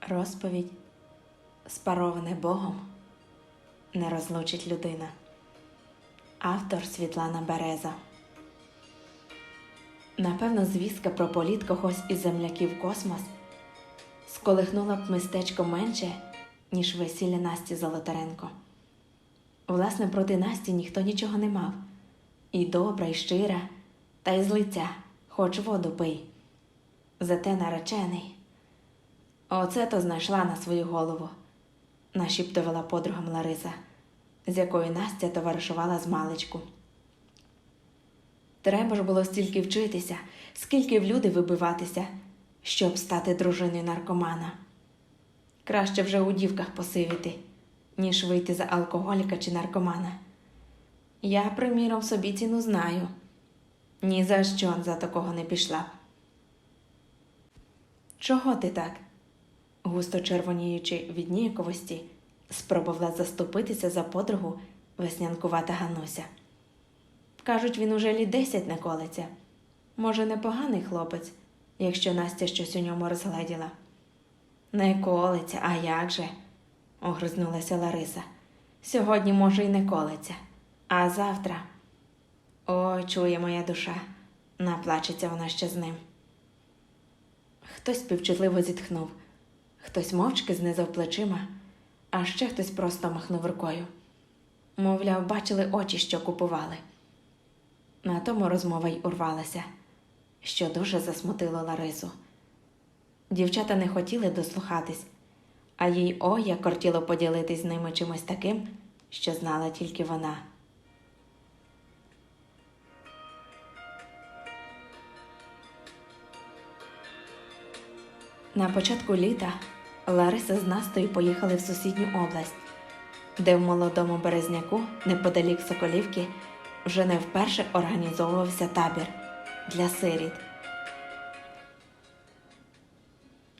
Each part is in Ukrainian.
Розповідь, спароване Богом, не розлучить людина. Автор Світлана Береза. Напевно, звістка про політ когось із земляків космос сколихнула б містечко менше, ніж весілля Насті Золотаренко. Власне, проти Насті ніхто нічого не мав. І добра, і щира, та й з лиця, хоч воду пий. Зате наречений. Оце то знайшла на свою голову, нашіптувала подругам Лариса, з якою Настя товаришувала з маличку. Треба ж було стільки вчитися, скільки в люди вибиватися, щоб стати дружиною наркомана. Краще вже у дівках посивіти, ніж вийти за алкоголіка чи наркомана. Я, приміром, собі ціну знаю. Ні за що за такого не пішла. Чого ти так? Густо червоніючи від ніяковості, спробувала заступитися за подругу веснянкувата Гануся. Кажуть, він уже літ десять не колиться. Може, непоганий хлопець, якщо Настя щось у ньому розгледіла. Не колиться, а як же? огризнулася Лариса. Сьогодні, може, й не колиться, а завтра. Ой, чує моя душа, наплачеться вона ще з ним. Хтось співчутливо зітхнув, хтось мовчки знизав плечима, а ще хтось просто махнув рукою. Мовляв, бачили очі, що купували. На тому розмова й урвалася, що дуже засмутило Ларису. Дівчата не хотіли дослухатись, а їй ой як кортіло поділитись з ними чимось таким, що знала тільки вона. На початку літа Лариса з Настою поїхали в сусідню область, де в молодому березняку, неподалік Соколівки, вже не вперше організовувався табір для сиріт.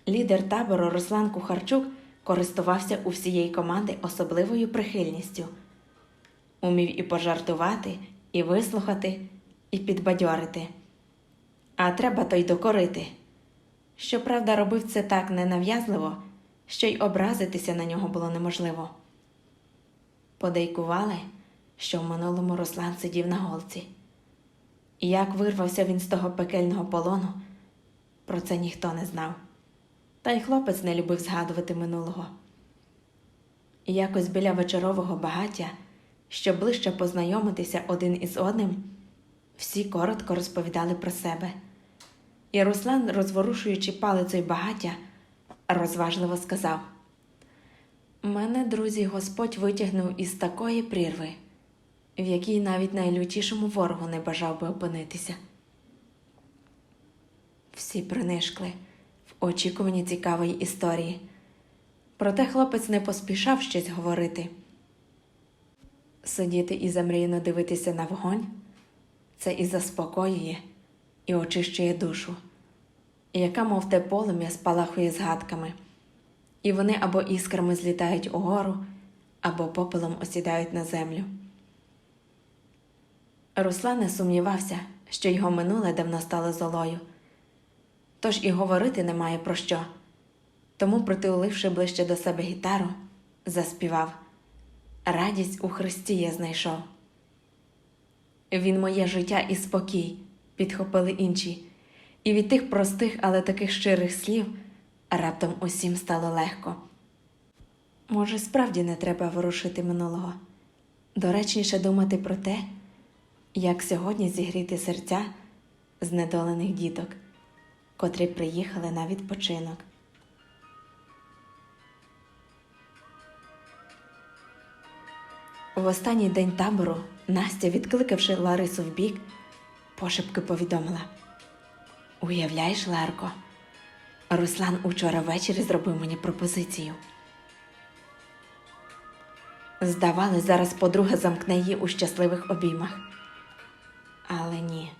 Лідер табору Руслан Кухарчук користувався у всієї команди особливою прихильністю. Умів і пожартувати, і вислухати, і підбадьорити. А треба то й докорити. Щоправда, робив це так ненав'язливо, що й образитися на нього було неможливо. Подейкували, що в минулому Руслан сидів на голці. Як вирвався він з того пекельного полону, про це ніхто не знав. Та й хлопець не любив згадувати минулого. І якось біля вечорового багаття, щоб ближче познайомитися один із одним, всі коротко розповідали про себе. І Руслан, розворушуючи палицею багаття, розважливо сказав: Мене, друзі, Господь витягнув із такої прірви, в якій навіть найлютішому ворогу не бажав би опинитися. Всі принишкли в очікуванні цікавої історії. Проте хлопець не поспішав щось говорити. Сидіти і замріяно дивитися на вогонь це і заспокоює, і очищує душу, яка, мов те полум'я, спалахує згадками, і вони або іскрами злітають угору, або попелом осідають на землю. Руслан не сумнівався, що його минуле давно стало золою, тож і говорити немає про що. Тому, притуливши ближче до себе гітару, заспівав Радість у Христі я знайшов. Він моє життя і спокій, підхопили інші, і від тих простих, але таких щирих слів раптом усім стало легко. Може, справді не треба ворушити минулого, доречніше думати про те, як сьогодні зігріти серця знедолених діток, котрі приїхали на відпочинок. В останній день табору Настя, відкликавши Ларису вбік, пошепки повідомила: Уявляєш, Ларко, Руслан учора ввечері зробив мені пропозицію. Здавалось, зараз подруга замкне її у щасливих обіймах. Але ні.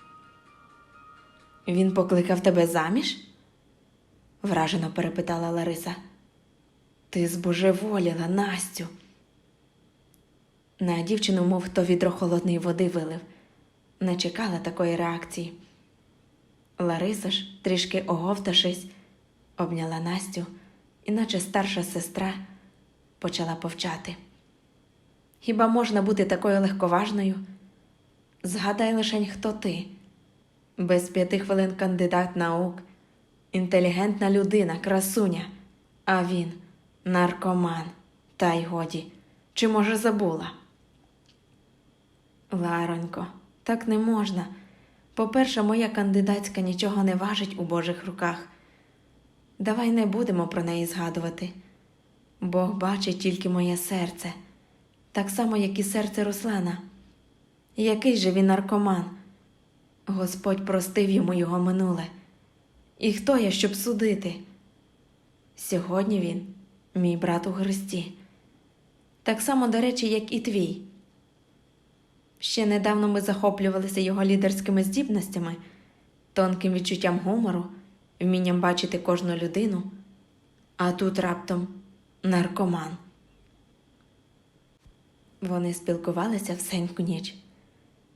Він покликав тебе заміж? вражено перепитала Лариса. Ти збожеволіла, Настю. На дівчину, мов хто відро холодної води вилив, не чекала такої реакції. Лариса ж, трішки оговтавшись, обняла Настю іначе старша сестра почала повчати. Хіба можна бути такою легковажною? Згадай лишень, хто ти. Без п'яти хвилин кандидат наук, інтелігентна людина, красуня, а він наркоман. Та й годі, чи може забула? Ларонько, так не можна. По-перше, моя кандидатська нічого не важить у Божих руках. Давай не будемо про неї згадувати. Бог бачить тільки моє серце, так само, як і серце Руслана. Який же він наркоман? Господь простив йому його минуле. І хто я, щоб судити? Сьогодні він, мій брат у Христі, так само, до речі, як і твій. Ще недавно ми захоплювалися його лідерськими здібностями, тонким відчуттям гумору, вмінням бачити кожну людину, а тут раптом наркоман. Вони спілкувалися всеньку ніч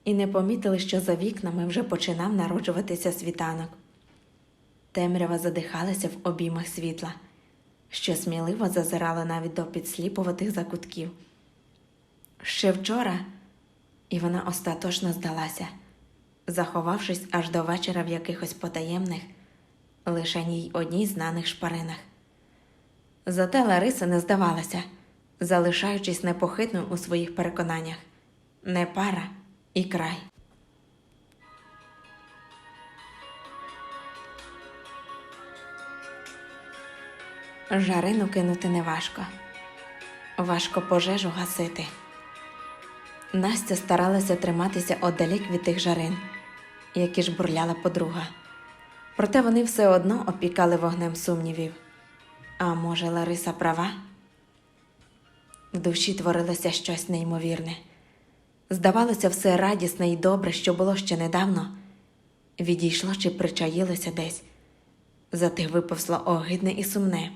і не помітили, що за вікнами вже починав народжуватися світанок. Темрява задихалася в обіймах світла, що сміливо зазирала навіть до підсліпуватих закутків. Ще вчора, і вона остаточно здалася, заховавшись аж до вечора в якихось потаємних, лише їй одній знаних шпаринах. Зате Лариса не здавалася, залишаючись непохитною у своїх переконаннях не пара і край. Жарину кинути неважко. Важко пожежу гасити. Настя старалася триматися одалік від тих жарин, які ж бурляла подруга. Проте вони все одно опікали вогнем сумнівів. А може, Лариса права? В душі творилося щось неймовірне. Здавалося, все радісне і добре, що було ще недавно, відійшло чи причаїлося десь, зате виповзло огидне і сумне,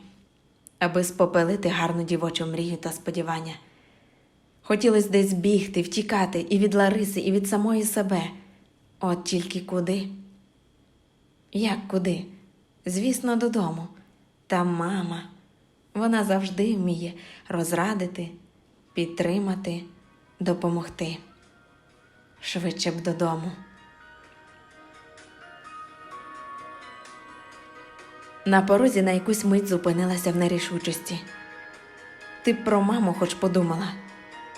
аби спопелити гарну дівочу мрію та сподівання. Хотілося десь бігти, втікати і від Лариси, і від самої себе. От тільки куди? Як куди? Звісно, додому. Та мама, вона завжди вміє розрадити, підтримати, допомогти. Швидше б додому. На порозі на якусь мить зупинилася в нерішучості. Ти б про маму хоч подумала,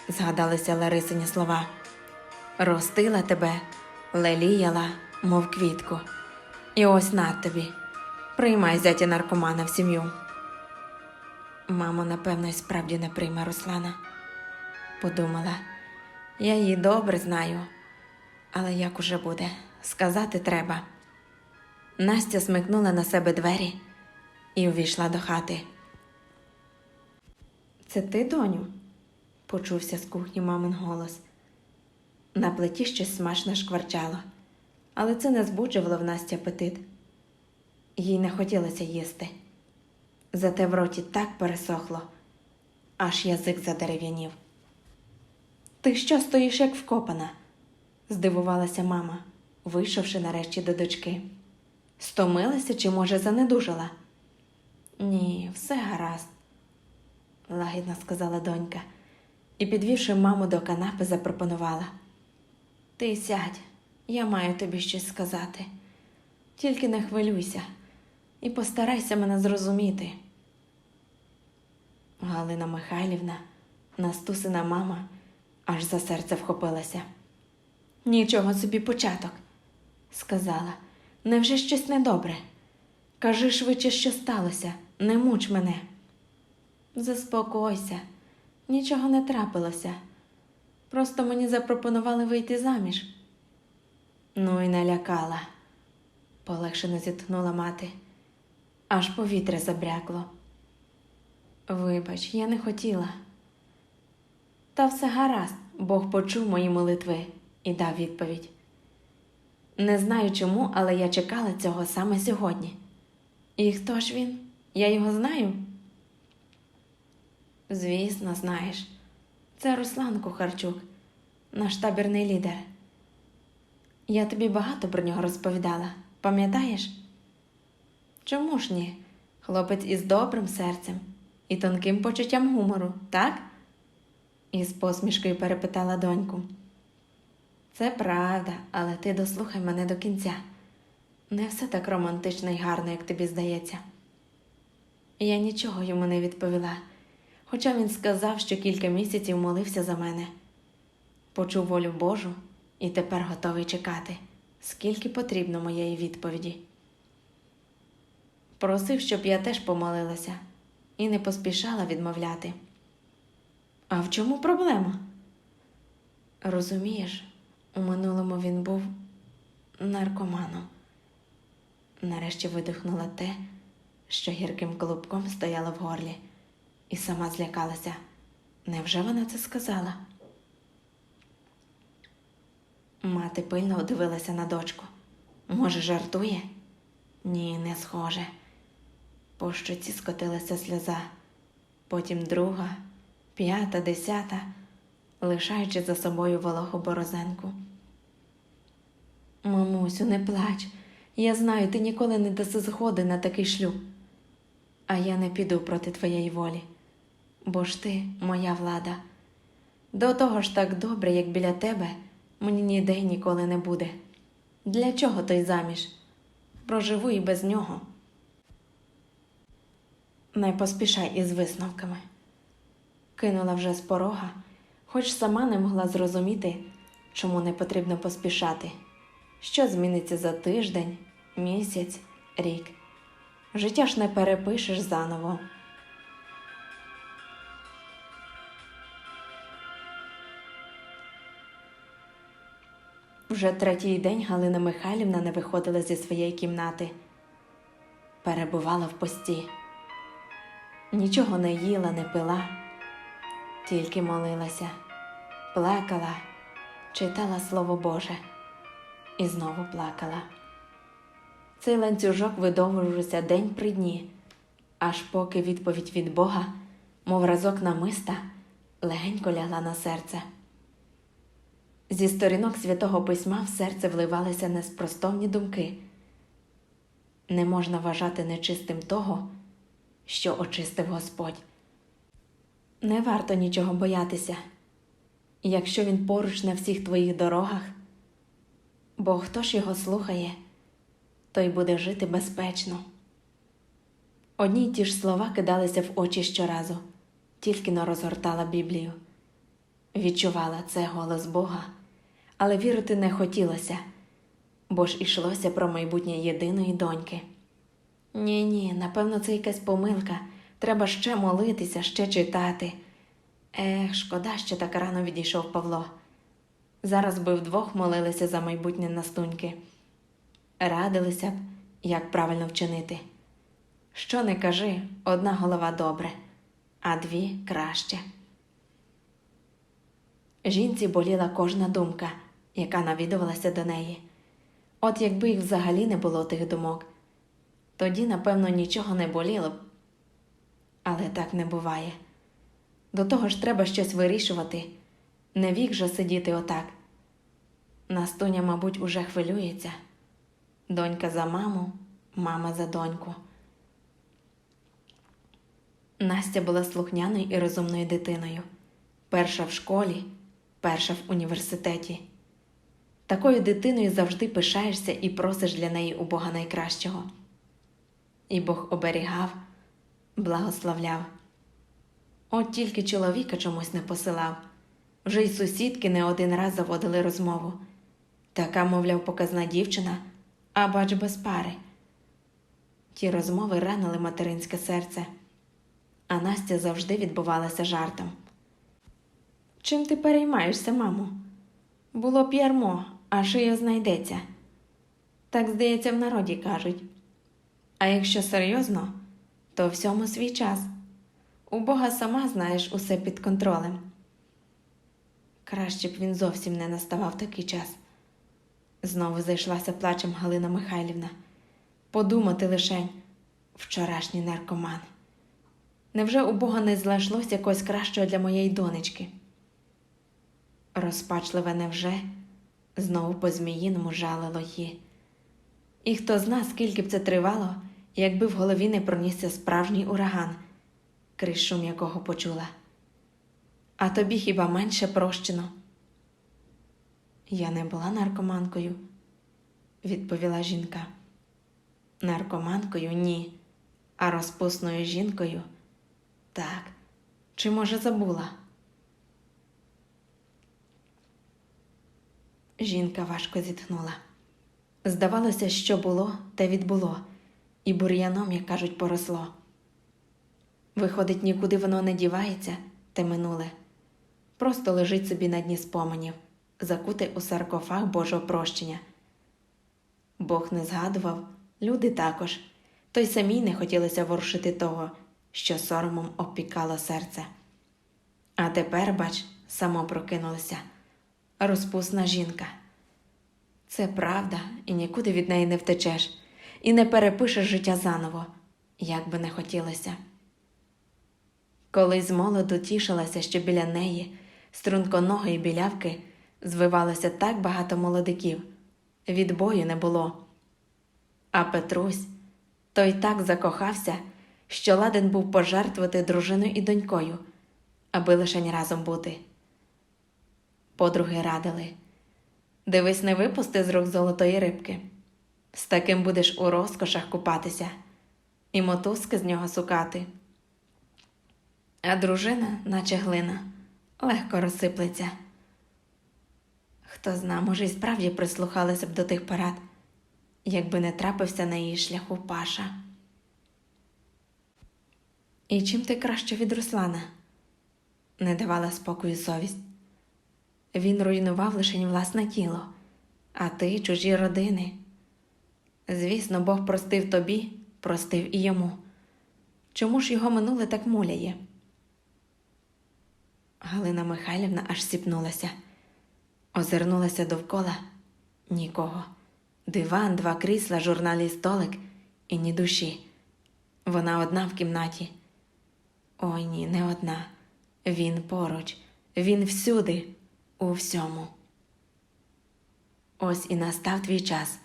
згадалися Ларисині слова. Ростила тебе, леліяла, мов квітку. І ось на тобі. Приймай зятя наркомана в сім'ю. Мамо, напевно, і справді не прийме Руслана, подумала. Я її добре знаю, але як уже буде, сказати треба. Настя смикнула на себе двері і увійшла до хати. Це ти, доню? Почувся з кухні мамин голос. На плиті щось смачно шкварчало, але це не збуджувало в Насті апетит. Їй не хотілося їсти. Зате в роті так пересохло, аж язик задерев'янів. Ти що стоїш, як вкопана? здивувалася мама, вийшовши нарешті до дочки. Стомилася чи, може, занедужала? Ні, все гаразд, лагідно сказала донька і, підвівши маму до канапи, запропонувала. Ти сядь, я маю тобі щось сказати. Тільки не хвилюйся і постарайся мене зрозуміти. Галина Михайлівна, Настусина мама, аж за серце вхопилася. Нічого собі початок, сказала. Невже щось недобре? Кажи швидше, що сталося, не муч мене. Заспокойся, нічого не трапилося. Просто мені запропонували вийти заміж. Ну і налякала, полегшено зітхнула мати, аж повітря забрякло. Вибач, я не хотіла. Та все гаразд, Бог почув мої молитви і дав відповідь. Не знаю чому, але я чекала цього саме сьогодні. І хто ж він? Я його знаю? Звісно, знаєш. Це Руслан Кухарчук, наш табірний лідер. Я тобі багато про нього розповідала, пам'ятаєш? Чому ж ні? Хлопець із добрим серцем і тонким почуттям гумору, так? Із посмішкою перепитала доньку. Це правда, але ти дослухай мене до кінця. Не все так романтично і гарно, як тобі здається. Я нічого йому не відповіла, хоча він сказав, що кілька місяців молився за мене. Почув волю Божу і тепер готовий чекати, скільки потрібно моєї відповіді. Просив, щоб я теж помолилася і не поспішала відмовляти. А в чому проблема? Розумієш, у минулому він був наркоманом. Нарешті видихнула те, що гірким колобком стояло в горлі, і сама злякалася. Невже вона це сказала? Мати пильно дивилася на дочку. Може, жартує? Ні, не схоже. По щоці скотилася сльоза, потім друга, п'ята, десята, лишаючи за собою вологу борозенку. Мамусю, не плач. Я знаю, ти ніколи не даси згоди на такий шлюб. А я не піду проти твоєї волі, бо ж ти моя влада. До того ж так добре, як біля тебе, мені ніде ніколи не буде. Для чого той заміж? Проживу і без нього. Не поспішай із висновками. Кинула вже з порога, хоч сама не могла зрозуміти, чому не потрібно поспішати. Що зміниться за тиждень, місяць, рік? Життя ж не перепишеш заново. Вже третій день Галина Михайлівна не виходила зі своєї кімнати. Перебувала в пості. Нічого не їла, не пила, тільки молилася, плакала, читала Слово Боже і знову плакала. Цей ланцюжок видовжувався день при дні, аж поки відповідь від Бога, мов разок намиста, легенько лягла на серце. Зі сторінок святого письма в серце вливалися неспростовні думки. Не можна вважати нечистим того, що очистив Господь. Не варто нічого боятися, якщо він поруч на всіх твоїх дорогах, бо хто ж його слухає, той буде жити безпечно. Одні й ті ж слова кидалися в очі щоразу, тільки но розгортала Біблію. Відчувала це голос Бога, але вірити не хотілося, бо ж ішлося про майбутнє єдиної доньки. Ні, ні, напевно, це якась помилка. Треба ще молитися, ще читати. Ех, шкода, що так рано відійшов Павло. Зараз би вдвох молилися за майбутнє настуньки. Радилися б, як правильно вчинити. Що не кажи, одна голова добре, а дві краще. Жінці боліла кожна думка, яка навідувалася до неї. От якби їх взагалі не було тих думок, тоді, напевно, нічого не боліло б. Але так не буває. До того ж треба щось вирішувати, не вік же сидіти отак. Настуня, мабуть, уже хвилюється. Донька за маму, мама за доньку. Настя була слухняною і розумною дитиною. Перша в школі, перша в університеті. Такою дитиною завжди пишаєшся і просиш для неї у Бога найкращого. І Бог оберігав, благословляв. От тільки чоловіка чомусь не посилав. Вже й сусідки не один раз заводили розмову. Така, мовляв, показна дівчина, а бач без пари. Ті розмови ранили материнське серце, а Настя завжди відбувалася жартом. Чим ти переймаєшся, мамо? Було б ярмо, а шия знайдеться. Так, здається, в народі кажуть. А якщо серйозно, то всьому свій час. У Бога сама знаєш усе під контролем. Краще б він зовсім не наставав такий час. Знову зайшлася плачем Галина Михайлівна. Подумати лишень вчорашній наркоман. Невже у Бога не знайшлось якогось кращого для моєї донечки? Розпачливе невже знову по зміїному жалило її. І хто зна, скільки б це тривало, якби в голові не пронісся справжній ураган, крізь шум якого почула. А тобі хіба менше прощено? Я не була наркоманкою, відповіла жінка. Наркоманкою ні, а розпусною жінкою так. Чи може забула? Жінка важко зітхнула. Здавалося, що було, те відбуло, і бур'яном, як кажуть, поросло. Виходить, нікуди воно не дівається, те минуле. Просто лежить собі на дні споменів, закуте у саркофаг Божого прощення. Бог не згадував, люди також, то й самій не хотілося ворушити того, що соромом обпікало серце. А тепер, бач, само прокинулося розпусна жінка. Це правда, і нікуди від неї не втечеш, і не перепишеш життя заново, як би не хотілося. Колись молоду тішилася, що біля неї, струнконого білявки, звивалося так багато молодиків, відбою не було. А Петрусь той так закохався, що ладен був пожертвувати дружиною і донькою, аби лишень разом бути. Подруги радили дивись, не випусти з рук золотої рибки. З таким будеш у розкошах купатися і мотузки з нього сукати. А дружина, наче глина, легко розсиплеться. Хто зна, може, й справді прислухалися б до тих парад, якби не трапився на її шляху Паша. І чим ти краще від Руслана? не давала спокою совість. Він руйнував лише власне тіло, а ти чужі родини. Звісно, Бог простив тобі, простив і йому. Чому ж його минуле так муляє? Галина Михайлівна аж сіпнулася, озирнулася довкола нікого. Диван, два крісла, журналі столик і ні душі. Вона одна в кімнаті. Ой ні, не одна. Він поруч, він всюди, у всьому. Ось і настав твій час.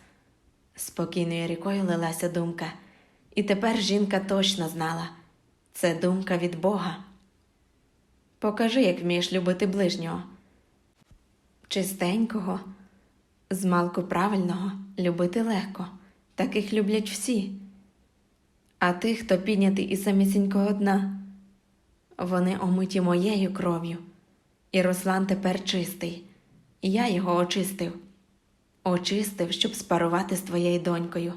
Спокійною рікою лилася думка, і тепер жінка точно знала це думка від Бога. Покажи, як вмієш любити ближнього, чистенького, змалку правильного любити легко, таких люблять всі. А тих, хто піднятий і самісінького дна, вони омиті моєю кров'ю, і Руслан тепер чистий, я його очистив, очистив, щоб спарувати з твоєю донькою.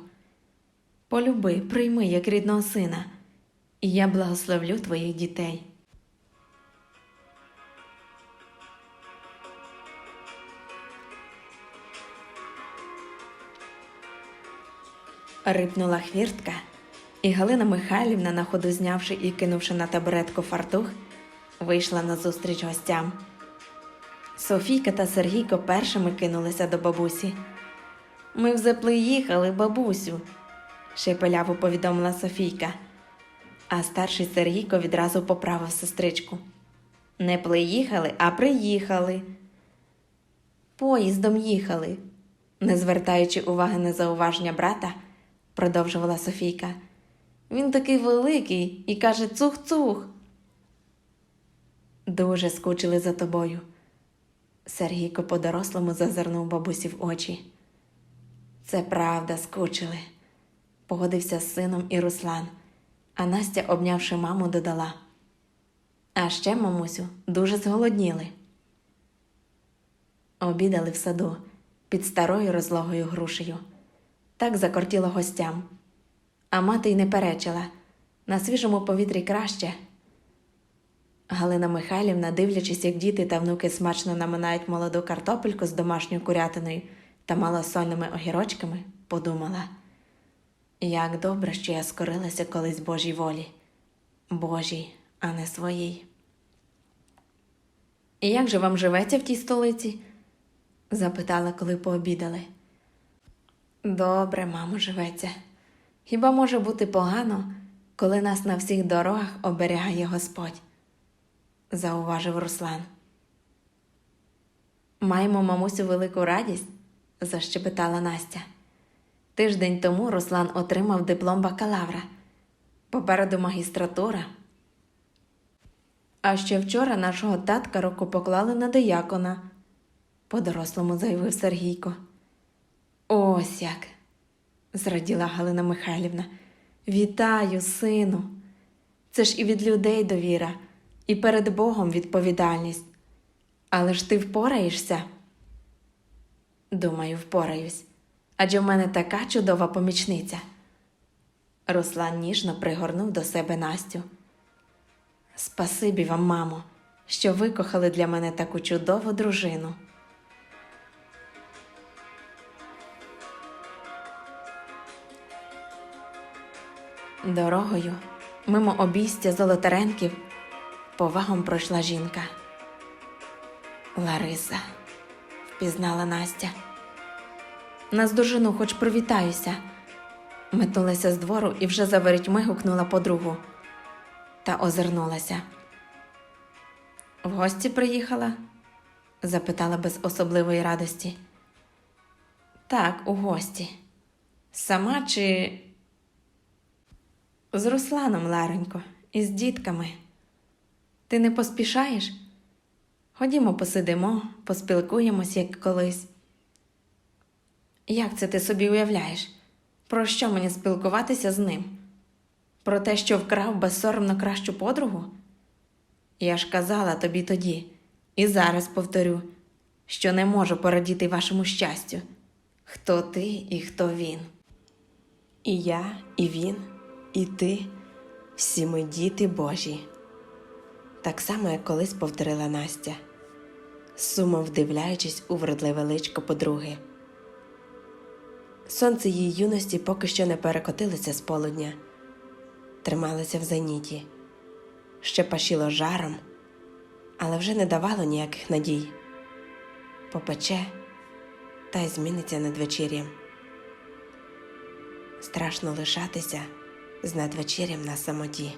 Полюби, прийми як рідного сина, і я благословлю твоїх дітей. Рипнула хвіртка, і Галина Михайлівна, на ходу знявши і кинувши на табуретку фартух, вийшла назустріч гостям. Софійка та Сергійко першими кинулися до бабусі. Ми вже приїхали, бабусю, шепеляво повідомила Софійка, а старший Сергійко відразу поправив сестричку. Не приїхали, а приїхали. Поїздом їхали, не звертаючи уваги на зауваження брата, продовжувала Софійка. Він такий великий і каже цух-цух. Дуже скучили за тобою. Сергійко по-дорослому зазирнув бабусі в очі. Це правда, скучили, погодився з сином і Руслан, а Настя, обнявши маму, додала. А ще, мамусю, дуже зголодніли. Обідали в саду під старою розлогою грушею. Так закортіло гостям, а мати й не перечила на свіжому повітрі краще. Галина Михайлівна, дивлячись, як діти та внуки смачно наминають молоду картопельку з домашньою курятиною та малосольними огірочками, подумала як добре, що я скорилася колись Божій волі, Божій, а не своїй. І як же вам живеться в тій столиці? запитала, коли пообідали. Добре, мамо, живеться. Хіба може бути погано, коли нас на всіх дорогах оберігає Господь? Зауважив Руслан. Маємо мамусю велику радість, защебетала Настя. Тиждень тому Руслан отримав диплом бакалавра. Попереду магістратура. А ще вчора нашого татка руку поклали на диякона, по-дорослому заявив Сергійко. Ось як. зраділа Галина Михайлівна. Вітаю, сину. Це ж і від людей довіра, і перед Богом відповідальність. Але ж ти впораєшся? Думаю, впораюсь. Адже в мене така чудова помічниця. Руслан ніжно пригорнув до себе Настю. Спасибі вам, мамо, що викохали для мене таку чудову дружину. Дорогою, мимо обійстя золотаренків, повагом пройшла жінка. Лариса, впізнала Настя. Наздожену, хоч привітаюся. Метнулася з двору і вже за ворітьми гукнула подругу та озирнулася. В гості приїхала? запитала без особливої радості. Так, у гості. Сама чи з Русланом, Ларенько, і з дітками. Ти не поспішаєш? Ходімо, посидимо, поспілкуємось, як колись. Як це ти собі уявляєш? Про що мені спілкуватися з ним? Про те, що вкрав безсоромно кращу подругу? Я ж казала тобі тоді, і зараз повторю, що не можу порадіти вашому щастю. Хто ти і хто він? І я, і він, і ти всі ми діти Божі. Так само, як колись повторила Настя, сумо вдивляючись у вродливе личко подруги. Сонце її юності поки що не перекотилося з полудня, трималося в зеніті, ще пашіло жаром, але вже не давало ніяких надій. Попече та й зміниться надвечір'ям. Страшно лишатися з надвечір'ям на самоті.